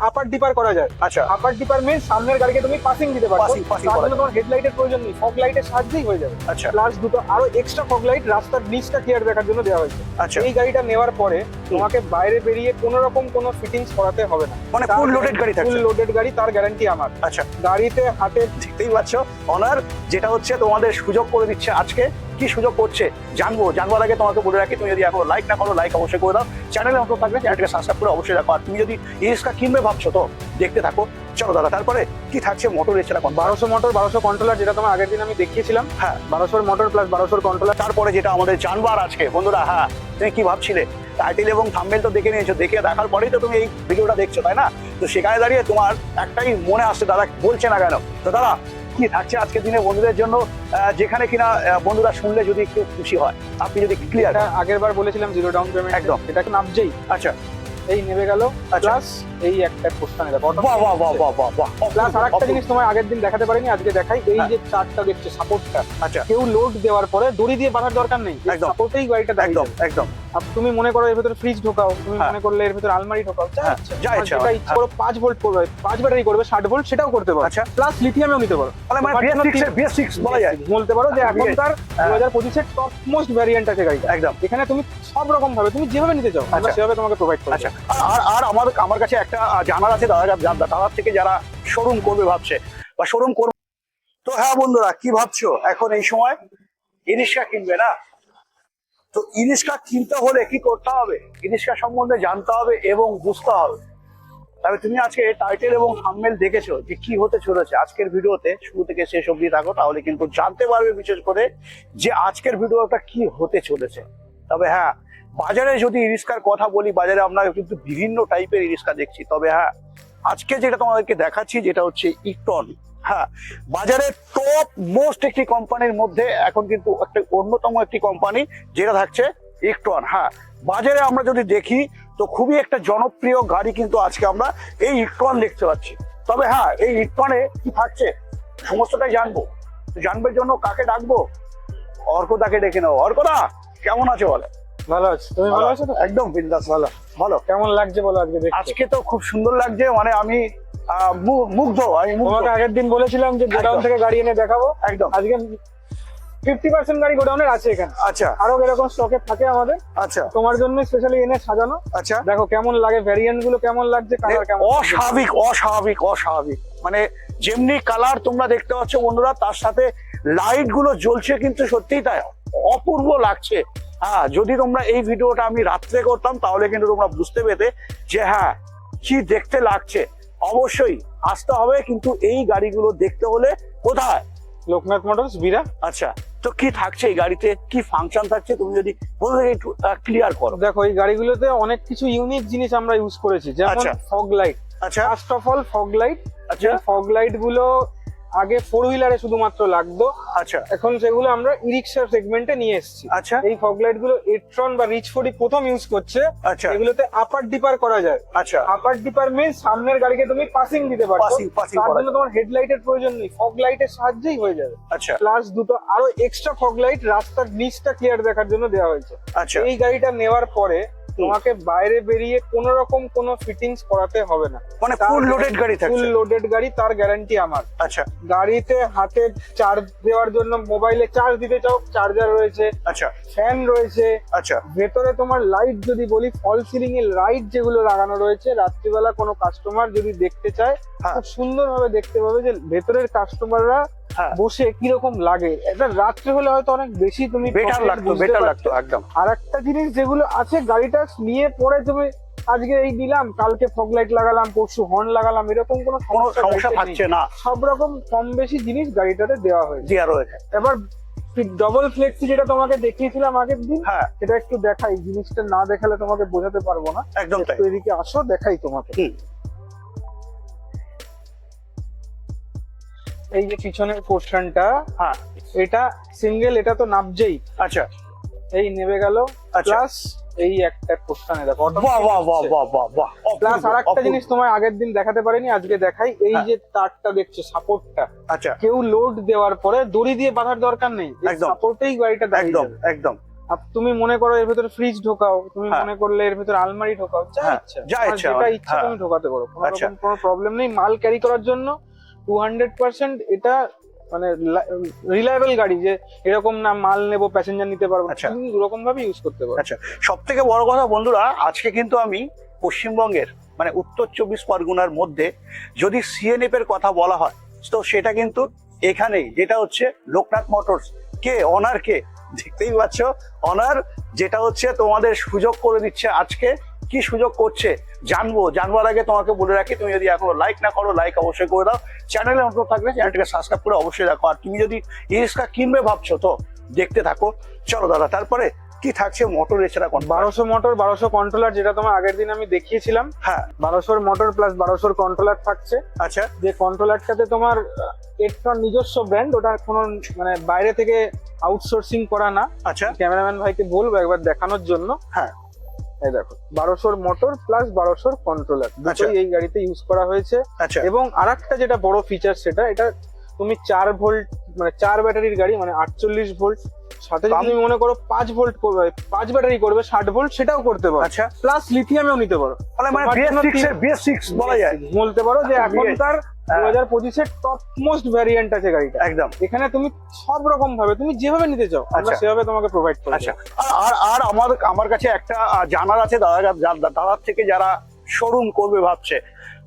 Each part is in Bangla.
আপার ডিপার করা যায়। আচ্ছা। আপার ডিপার মিন সামনের গাড়িকে তুমি পাসিং দিতে পারো। পাসিং তার করা জন্য তোমার হেডলাইটের প্রয়োজন নেই। ফগ লাইটের সাহায্যেই হয়ে যাবে। আচ্ছা। প্লাস দুটো আরও এক্সট্রা ফগ লাইট রাস্তার নিচটা ক্লিয়ার দেখার জন্য দেওয়া হয়েছে। আচ্ছা। এই গাড়িটা নেওয়ার পরে তোমাকে বাইরে বেরিয়ে কোনো রকম কোনো ফিটিংস করাতে হবে না। মানে ফুল লোডেড গাড়ি ফুল লোডেড গাড়ি তার গ্যারান্টি আমার। আচ্ছা। গাড়িতে হাতে দেখতেই পাচ্ছ অনার যেটা হচ্ছে তোমাদের সুযোগ করে দিচ্ছে আজকে। কি সুযোগ করছে জানব। জানবার আগে তোমাকে বলে রাখি তুমি যদি এখন লাইক না করো লাইক অবশ্যই করে দাও। চ্যানেলে নতুন থাকবে চ্যানেলটাকে সাবস্ক্রাইব করে অবশ্যই রাখো। আর তুমি যদি ইরিস্কা কিনবে ভাবছ তো দেখতে থাকো। চলো দাদা তারপরে কি থাকছে মোটর এছাড়া কোন বারোশো মোটর বারোশো কন্ট্রোলার যেটা তোমার আগের দিন আমি দেখিয়েছিলাম। হ্যাঁ। বারোশোর মোটর প্লাস বারোশোর কন্ট্রোলার তারপরে যেটা আমাদের জানবার আজকে বন্ধুরা হ্যাঁ তুমি কি ভাবছিলে? টাইটেল এবং থাম্বেল তো দেখে নিয়েছো দেখে দেখার পরেই তো তুমি এই ভিডিওটা দেখছ তাই না? তো সেখানে দাঁড়িয়ে তোমার একটাই মনে আসছে দাদা বলছে না কেন? তো দাদা কি থাকছে আজকের দিনে বন্ধুদের জন্য? যেখানে কিনা বন্ধুরা শুনলে যদি একটু খুশি হয় আপনি যদি ক্লিয়ার আগের বার বলেছিলাম জিরো ডাউন পেমেন্ট একদম। এটা নাম নামছেই? আচ্ছা। এই নেমে গেল আচ্ছা। প্লাস এই একটা পোস্টানে দেখো বাহ বাহ বাহ বাহ বাহ বাহ। প্লাস আরেকটা জিনিস তোমায় আগের দিন দেখাতে পারিনি আজকে দেখাই। এই হ্যাঁ। যে চারটা দেখছে সাপোর্টটা আচ্ছা। কেউ লোড দেওয়ার পরে দড়ি দিয়ে বাঁধার দরকার নেই। একদম। সাপোর্টেই গাড়িটা একদম একদম। তুমি মনে করো এর ভিতরে ফ্রিজ ঢোকাও তুমি হ্যাঁ। মনে করলে এর ভিতরে আলমারি ঢোকাও যা হ্যাঁ, ইচ্ছা। ইচ্ছা করো পাঁচ ভোল্ট করবে পাঁচ ব্যাটারি করবে ষাট ভোল্ট সেটাও করতে পারো। আচ্ছা। প্লাস লিথিয়ামেও নিতে পারো। মানে বলা যায়। বলতে পারো যে হ্যাঁ, এখনকার। দু হাজার পঁচিশের টপ মোস্ট ভ্যারিয়েন্ট আছে গাড়িটা। একদম। এখানে তুমি সব রকম ভাবে তুমি যেভাবে নিতে চাও আমরা আচ্ছা। সেভাবে তোমাকে প্রোভাইড করব। আচ্ছা। আর আর আমার আমার কাছে একটা জানার আছে দাদা দাদার থেকে যারা শোরুম করবে ভাবছে বা শোরুম করবে। তো হ্যাঁ বন্ধুরা কি ভাবছ? এখন এই সময় ইরিশকা কিনবে না? তো ইরিশকা কিনতে হলে কি করতে হবে? ইরিশকা সম্বন্ধে জানতে হবে এবং বুঝতে হবে। তবে তুমি আজকে টাইটেল এবং থাম্বনেল দেখেছ যে কি হতে চলেছে আজকের ভিডিওতে, শুরু থেকে শেষ অবধি থাকো, তাহলে কিন্তু জানতে পারবে বিশেষ করে যে আজকের ভিডিওটা কি হতে চলেছে। তবে হ্যাঁ বাজারে যদি ইরিস্কার কথা বলি, বাজারে আমরা কিন্তু বিভিন্ন টাইপের ইরিস্কা দেখছি। তবে হ্যাঁ আজকে যেটা তোমাদেরকে দেখাচ্ছি, যেটা হচ্ছে ইকটন হ্যাঁ বাজারের টপ মোস্ট একটি কোম্পানির মধ্যে এখন কিন্তু একটা অন্যতম একটি কোম্পানি যেটা থাকছে ইকটন হ্যাঁ। বাজারে আমরা যদি দেখি তো খুবই একটা জনপ্রিয় গাড়ি কিন্তু আজকে আমরা এই ইকটন দেখতে পাচ্ছি। তবে হ্যাঁ এই ইকটনে কি থাকছে? সমস্তটাই জানব। তো জানবার জন্য কাকে ডাকবো? অর্কদাকে ডেকে নেব। অর্কদা কেমন আছে বলে? ভালো আছে। তুমি ভালো আছো তো? একদম বিন্দাস ভালো। ভালো। কেমন লাগছে বলো আজকে আজকে তো খুব সুন্দর লাগছে মানে আমি মুগ্ধ আমি তোমাকে আগের দিন বলেছিলাম যে গোডাউন থেকে গাড়ি এনে দেখাবো। একদম। আজকে ফিফটি পার্সেন্ট গাড়ি গোডাউনের আছে এখানে। আচ্ছা। আরও এরকম স্টকে থাকে আমাদের। আচ্ছা। তোমার জন্য স্পেশালি এনে সাজানো। আচ্ছা। দেখো কেমন লাগে ভ্যারিয়েন্টগুলো কেমন লাগছে কালার কেমন অস্বাভাবিক অস্বাভাবিক অস্বাভাবিক। মানে যেমনি কালার তোমরা দেখতে পাচ্ছ বন্ধুরা তার সাথে লাইটগুলো জ্বলছে কিন্তু সত্যিই তাই। অপূর্ব লাগছে। হ্যাঁ যদি তোমরা এই ভিডিওটা আমি রাত্রে করতাম তাহলে কিন্তু তোমরা বুঝতে পেতে যে হ্যাঁ কি দেখতে লাগছে। অবশ্যই আসতে হবে কিন্তু এই গাড়িগুলো দেখতে হলে কোথায়? লোকনাথ মোটরস বিরা। আচ্ছা তো কি থাকছে এই গাড়িতে? কি ফাংশন থাকছে? তুমি যদি একটু ক্লিয়ার করো। দেখো এই গাড়িগুলোতে অনেক কিছু ইউনিক জিনিস আমরা ইউজ করেছি যেমন আচ্ছা। ফগ লাইট আচ্ছা। First of all fog light আচ্ছা। ফগ লাইটগুলো আগে ফোর হুইলারে শুধুমাত্র লাগতো। আচ্ছা। এখন সেগুলো আমরা ই রিক্সা সেগমেন্টে নিয়ে এসেছি। আচ্ছা। এই ফগ লাইটগুলো এট্রন বা রিচ ফোর্টি প্রথম ইউজ করছে। আচ্ছা। এগুলোতে আপার ডিপার করা যায়। আচ্ছা। আপার ডিপার মিন সামনের গাড়িকে তুমি পাসিং দিতে পারো। তার জন্য তোমার হেডলাইটের প্রয়োজন নেই। ফগ লাইটের সাহায্যেই হয়ে যাবে। আচ্ছা। প্লাস দুটো আরও এক্সট্রা ফগ লাইট রাস্তার নিচটা ক্লিয়ার দেখার জন্য দেওয়া হয়েছে। আচ্ছা। এই গাড়িটা নেওয়ার পরে তোমাকে বাইরে বেরিয়ে কোনো রকম কোনো ফিটিংস করাতে হবে না। মানে ফুল লোডেড গাড়ি ফুল লোডেড গাড়ি তার গ্যারান্টি আমার। আচ্ছা। গাড়িতে হাতে চার্জ দেওয়ার জন্য মোবাইলে চার্জ দিতে চাও চার্জার রয়েছে আচ্ছা। ফ্যান রয়েছে আচ্ছা। ভেতরে তোমার লাইট যদি বলি ফল সিলিং এর লাইট যেগুলো লাগানো রয়েছে রাত্রিবেলা কোনো কাস্টমার যদি দেখতে চায় হ্যাঁ। খুব সুন্দর ভাবে দেখতে পাবে যে ভেতরের কাস্টমাররা বসে কীরকম লাগে? এটা রাত্রে হলে হয়তো অনেক বেশি তুমি বেটার লাগতো বেটার লাগতো একদম। আর একটা জিনিস যেগুলো আছে গাড়িটা নিয়ে পরে তুমি আজকে এই দিলাম কালকে ফগ লাইট লাগালাম পরশু হর্ন লাগালাম এরকম কোনো সমস্যা থাকছে না। সব রকম কম বেশি জিনিস গাড়িটাতে দেওয়া হয়েছে দেওয়া রয়েছে এবার ডবল ফ্লেক্সি যেটা তোমাকে দেখিয়েছিলাম আগের দিন হ্যাঁ। সেটা একটু দেখাই। জিনিসটা না দেখালে তোমাকে বোঝাতে পারব না। একদম এদিকে আসো দেখাই তোমাকে। এই যে পিছনের পোর্শনটা হ্যাঁ এটা সিঙ্গেল এটা তো নাবজেই আচ্ছা এই নেমে গেল আচ্ছা। প্লাস এই একটা পোর্শনে দেখো বাহ বাহ বাহ বাহ বাহ বাহ প্লাস অপূর্ব, আর একটা জিনিস তোমায় আগের দিন দেখাতে পারিনি আজকে দেখাই এই হ্যাঁ। যে তারটা দেখছ সাপোর্টটা আচ্ছা কেউ লোড দেওয়ার পরে দড়ি দিয়ে বাঁধার দরকার নেই একদম। সাপোর্টেই গাড়িটা দাঁড়িয়ে একদম। একদম তুমি মনে করো এর ভেতরে ফ্রিজ ঢোকাও তুমি হ্যাঁ। মনে করলে এর ভেতরে আলমারি ঢোকাও যা হ্যাঁ, ইচ্ছা যা ইচ্ছা। তুমি ঢোকাতে পারো কোনো আচ্ছা। রকম কোনো প্রবলেম নেই মাল ক্যারি করার জন্য টু হান্ড্রেড পার্সেন্ট এটা মানে রিলায়েবল গাড়ি যে এরকম না মাল নেব প্যাসেঞ্জার নিতে পারব আচ্ছা। তুমি দুরকম ভাবে ইউজ করতে পারো আচ্ছা সব থেকে বড় কথা বন্ধুরা আজকে কিন্তু আমি পশ্চিমবঙ্গের মানে উত্তর চব্বিশ পরগনার মধ্যে যদি সিএনএফ এর কথা বলা হয় তো সেটা কিন্তু এখানেই যেটা হচ্ছে লোকনাথ মোটরস। কে? অনার কে দেখতেই পাচ্ছ অনার যেটা হচ্ছে তোমাদের সুযোগ করে দিচ্ছে আজকে কি সুযোগ করছে জানব। জানবার আগে তোমাকে বলে রাখি তুমি যদি এখনও লাইক না করো লাইক অবশ্যই করে দাও। চ্যানেলে নতুন থাকলে চ্যানেলটাকে সাবস্ক্রাইব করে অবশ্যই রাখো আর তুমি যদি ইরিক্সা কিনবে ভাবছ তো দেখতে থাকো। চলো দাদা তারপরে কি থাকছে মোটর এছাড়া কোন বারোশো মোটর বারোশো কন্ট্রোলার যেটা তোমার আগের দিন আমি দেখিয়েছিলাম। হ্যাঁ। বারোশোর মোটর প্লাস বারোশোর কন্ট্রোলার থাকছে। আচ্ছা। যে কন্ট্রোলারটাতে তোমার এটটন নিজস্ব ব্র্যান্ড ওটা কোনো মানে বাইরে থেকে আউটসোর্সিং করা না। আচ্ছা। ক্যামেরাম্যান ভাইকে বলব একবার দেখানোর জন্য। হ্যাঁ। এই দেখো বারোশোর মোটর প্লাস বারোশোর কন্ট্রোলার আচ্ছা। দুটোই এই গাড়িতে ইউজ করা হয়েছে। আচ্ছা। এবং আরেকটা যেটা বড় ফিচার সেটা এটা তুমি চার ভোল্ট মানে চার ব্যাটারির গাড়ি মানে আটচল্লিশ ভোল্ট সাথে যদি তুমি মনে করো পাঁচ ভোল্ট করবে পাঁচ ব্যাটারি করবে ষাট ভোল্ট সেটাও করতে পারো। আচ্ছা। প্লাস লিথিয়ামেও নিতে পারো। মানে বলতে পারো যে BS এখনকার হ্যাঁ। দু হাজার পঁচিশের টপ মোস্ট ভ্যারিয়েন্ট আছে গাড়িটা। একদম। এখানে তুমি সব রকম ভাবে তুমি যেভাবে নিতে চাও আমরা আচ্ছা। সেভাবে তোমাকে প্রোভাইড করব আচ্ছা। আর আর আর আমার আমার কাছে একটা জানার আছে দাদা দাদার থেকে যারা শোরুম করবে ভাবছে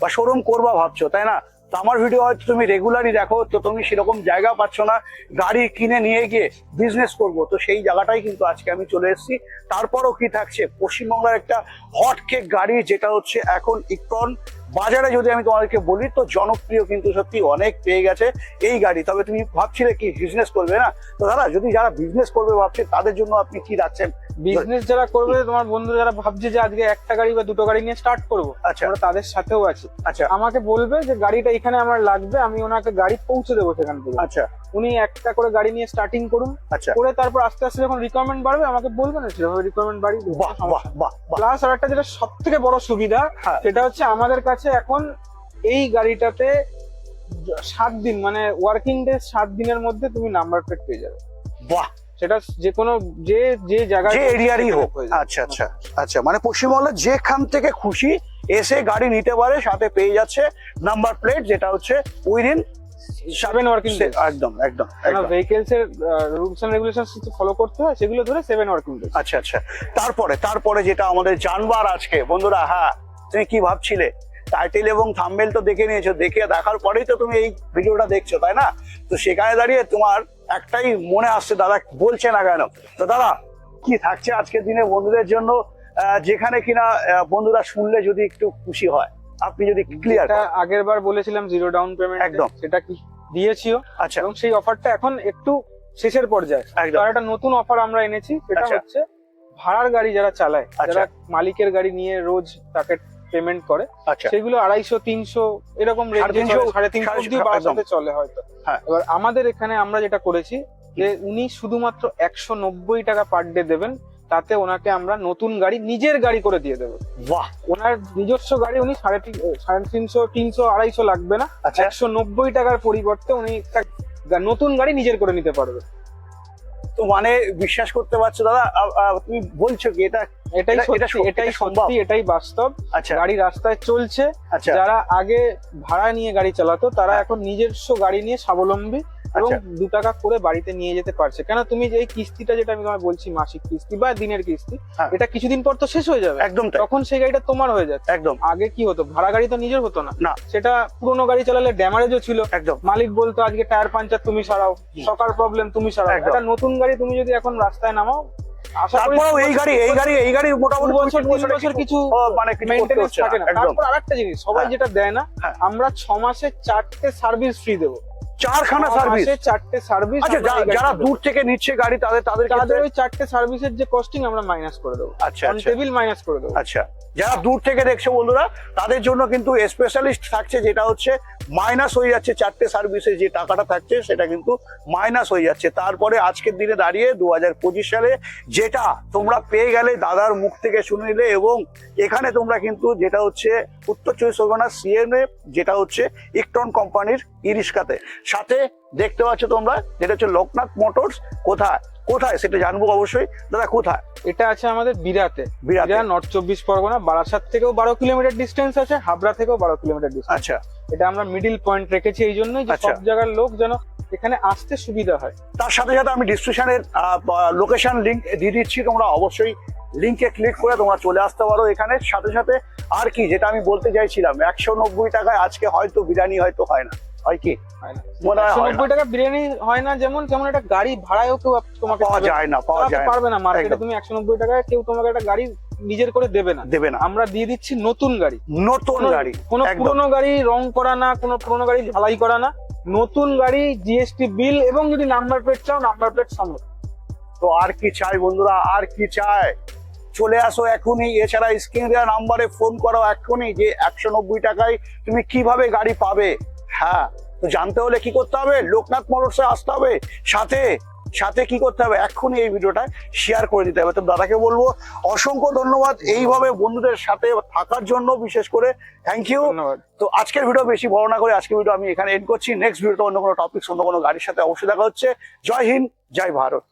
বা শোরুম করবা ভাবছ তাই না? তো আমার ভিডিও হয়তো তুমি রেগুলারই দেখো তো তুমি সেরকম জায়গা পাচ্ছ না গাড়ি কিনে নিয়ে গিয়ে বিজনেস করব। তো সেই জায়গাটাই কিন্তু আজকে আমি চলে এসেছি। তারপরও কি থাকছে? পশ্চিমবঙ্গের একটা হট কেক গাড়ি যেটা হচ্ছে এখন ইকন বাজারে যদি আমি তোমাদেরকে বলি তো জনপ্রিয় কিন্তু সত্যি অনেক পেয়ে গেছে এই গাড়ি। তবে তুমি ভাবছিলে কি বিজনেস করবে না? তো দাদা যদি যারা বিজনেস করবে ভাবছে তাদের জন্য আপনি কি রাখছেন বিজনেস যারা করবে তোমার বন্ধু যারা ভাবছে যে আজকে একটা গাড়ি বা দুটো গাড়ি নিয়ে স্টার্ট করব আচ্ছা। আমরা তাদের সাথেও আছি। আচ্ছা। আমাকে বলবে যে গাড়িটা এখানে আমার লাগবে আমি ওনাকে গাড়ি পৌঁছে দেবো সেখান থেকে। আচ্ছা। উনি একটা করে গাড়ি নিয়ে স্টার্টিং করুন। আচ্ছা। করে তারপর আস্তে আস্তে যখন রিকোয়ারমেন্ট বাড়বে আমাকে বলবেন সেভাবে রিকোয়ারমেন্ট বাড়ি বাহ বাহ বাহ বাহ। প্লাস আর একটা যেটা সব থেকে বড় সুবিধা হ্যাঁ। সেটা হচ্ছে আমাদের কাছে এখন এই গাড়িটাতে সাত দিন মানে ওয়ার্কিং ডে সাত দিনের মধ্যে তুমি নাম্বার প্লেট পেয়ে যাবে। বাহ। সেটা যে কোনো যে যে জায়গায় যে এরিয়ারই হোক। আচ্ছা আচ্ছা আচ্ছা। মানে পশ্চিমবঙ্গের যেখান থেকে খুশি এসে গাড়ি নিতে পারে সাথে পেয়ে যাচ্ছে নাম্বার প্লেট যেটা হচ্ছে উইদিন সেভেন ওয়ার্কিং ডে একদম একদম একদম। ভেহিকেলস এর রুলস এন্ড রেগুলেশন ফলো করতে হয় সেগুলো ধরে সেভেন ওয়ার্কিং ডে আচ্ছা আচ্ছা। তারপরে তারপরে যেটা আমাদের জানবার আজকে বন্ধুরা হ্যাঁ তুমি কি ভাবছিলে? টাইটেল এবং থাম্বেল তো দেখে নিয়েছো দেখে দেখার পরেই তো তুমি এই ভিডিওটা দেখছ তাই না? তো সেখানে দাঁড়িয়ে তোমার একটাই মনে আসছে দাদা বলছে না কেন? তো দাদা কি থাকছে আজকের দিনে বন্ধুদের জন্য? যেখানে কিনা বন্ধুরা শুনলে যদি একটু খুশি হয়। আপনি যদি ক্লিয়ার আগের বার বলেছিলাম জিরো ডাউন পেমেন্ট একদম। সেটা কি দিয়েছিও আচ্ছা এবং সেই অফারটা এখন একটু শেষের পর্যায়ে একদম আর একটা নতুন অফার আমরা এনেছি সেটা আচ্ছা। হচ্ছে ভাড়ার গাড়ি যারা চালায় আচ্ছা। যারা মালিকের গাড়ি নিয়ে রোজ তাকে পেমেন্ট করে আচ্ছা সেগুলো আড়াইশো তিনশো এরকম সাড়ে তিনশো, অব্দি বাসাতে চলে হয়তো হ্যাঁ। এবার আমাদের এখানে আমরা যেটা করেছি যে উনি শুধুমাত্র একশো নব্বই টাকা পার ডে দেবেন তাতে ওনাকে আমরা নতুন গাড়ি নিজের গাড়ি করে দিয়ে দেবো। বাহ। ওনার নিজস্ব গাড়ি উনি সাড়ে তিন সাড়ে তিনশো তিনশো আড়াইশো লাগবে না। আচ্ছা। একশো নব্বই টাকার পরিবর্তে উনি একটা নতুন গাড়ি নিজের করে নিতে পারবে। তো মানে বিশ্বাস করতে পারছ দাদা? তুমি বলছো কি এটা এটাই এটাই এটা সত্যি এটাই বাস্তব। আচ্ছা। গাড়ি রাস্তায় চলছে। আচ্ছা। যারা আগে ভাড়া নিয়ে গাড়ি চালাতো তারা হ্যাঁ। এখন নিজস্ব গাড়ি নিয়ে স্বাবলম্বী। এবং আচ্ছা। দু টাকা করে বাড়িতে নিয়ে যেতে পারছে। কেন? তুমি যে কিস্তিটা যেটা আমি তোমায় বলছি মাসিক কিস্তি বা দিনের কিস্তি হ্যাঁ। এটা কিছুদিন পর তো শেষ হয়ে যাবে। একদম তখন সেই গাড়িটা তোমার হয়ে যাচ্ছে। একদম। আগে কি হতো? ভাড়া গাড়ি তো নিজের হতো না। না। সেটা পুরোনো গাড়ি চালালে ড্যামারেজও ছিল। একদম। মালিক বলতো আজকে টায়ার পাঞ্চার তুমি সারাও। সকার প্রবলেম তুমি সারাও। একটা নতুন গাড়ি তুমি যদি এখন রাস্তায় নামাও আশা তারপরেও এই গাড়ি এই গাড়ি এই গাড়ি মোটামুটি দু বছর তিন বছর কিছু মানে কিছু করতে মেনটেনেন্স হচ্ছে থাকে না। তারপর আরেকটা জিনিস সবাই। যেটা দেয় না। আমরা ছ মাসে চারটে সার্ভিস ফ্রি দেবো। চারখানা সার্ভিস চারটে সার্ভিস আচ্ছা যারা দূর থেকে নিচ্ছে গাড়ি তাদের তাদের তাদের ওই চারটে সার্ভিসের যে কস্টিং আমরা মাইনাস করে দেবো। আচ্ছা আচ্ছা। টেবিল মাইনাস করে দেবো। আচ্ছা যারা দূর থেকে দেখছ বন্ধুরা তাদের জন্য কিন্তু স্পেশালিস্ট থাকছে যেটা হচ্ছে মাইনাস হয়ে যাচ্ছে চারটে সার্ভিসে যে টাকাটা থাকছে সেটা কিন্তু মাইনাস হয়ে যাচ্ছে। তারপরে আজকের দিনে দাঁড়িয়ে দু হাজার পঁচিশ সালে যেটা তোমরা পেয়ে গেলে দাদার মুখ থেকে শুনে নিলে এবং এখানে তোমরা কিন্তু যেটা হচ্ছে উত্তর চব্বিশ পরগনা সিএমএ যেটা হচ্ছে ইকটন কোম্পানির ইরিশকাতে। সাথে দেখতে পাচ্ছ তোমরা যেটা হচ্ছে লোকনাথ মোটরস কোথায়? কোথায়? সেটা জানব অবশ্যই। দাদা কোথায়? এটা আছে আমাদের বিরাতে। বিরাতে। বিরা নর্থ চব্বিশ পরগনা বারাসাত থেকেও বারো কিলোমিটার ডিস্টেন্স আছে হাবড়া থেকেও বারো কিলোমিটার ডিস্টেন্স আচ্ছা। এটা আমরা মিডিল পয়েন্ট রেখেছি এই জন্যই যে আচ্ছা। সব জায়গার লোক যেন এখানে আসতে সুবিধা হয়। তার সাথে সাথে আমি ডিসক্রিপশনের লোকেশন লিংক দিয়ে দিচ্ছি তোমরা অবশ্যই লিংকে ক্লিক করে তোমরা চলে আসতে পারো এখানে। সাথে সাথে আর কি যেটা আমি বলতে চাইছিলাম একশো নব্বই টাকায় আজকে হয়তো বিরিয়ানি হয়তো হয় না। হয় কি? মনে হয় হয়। নব্বই টাকা বিরিয়ানি হয় না যেমন যেমন একটা গাড়ি ভাড়ায়ও কেউ তোমাকে পাওয়া যায় না পাওয়া যায় পারবে না মার্কেটে তুমি একশো নব্বই টাকায় কেউ তোমাকে একটা গাড়ি নিজের করে দেবে না। দেবে না। আমরা দিয়ে দিচ্ছি নতুন গাড়ি। নতুন গাড়ি কোনো পুরোনো গাড়ি রং করা না কোনো পুরোনো গাড়ি ঝালাই করা না। নতুন গাড়ি জিএসটি বিল এবং যদি নাম্বার প্লেট চাও নাম্বার প্লেট সঙ্গে তো আর কি চাই বন্ধুরা আর কি চাই? চলে আসো এখনই। এছাড়া স্ক্রিন দেওয়া নাম্বারে ফোন করো এখনই যে একশো নব্বই টাকায় তুমি কীভাবে গাড়ি পাবে। হ্যাঁ তো জানতে হলে কি করতে হবে? লোকনাথ মোটরসে আসতে হবে। সাথে সাথে কি করতে হবে? এক্ষুনি এই ভিডিওটা শেয়ার করে দিতে হবে। তো দাদাকে বলব অসংখ্য ধন্যবাদ এইভাবে বন্ধুদের সাথে থাকার জন্য বিশেষ করে থ্যাংক ইউ তো আজকের ভিডিও বেশি বড় না করে আজকের ভিডিও আমি এখানে এন্ড করছি। নেক্সট ভিডিওতে অন্য কোনো টপিক অন্য কোনো গাড়ির সাথে অবশ্যই দেখা হচ্ছে। জয় হিন্দ জয় ভারত।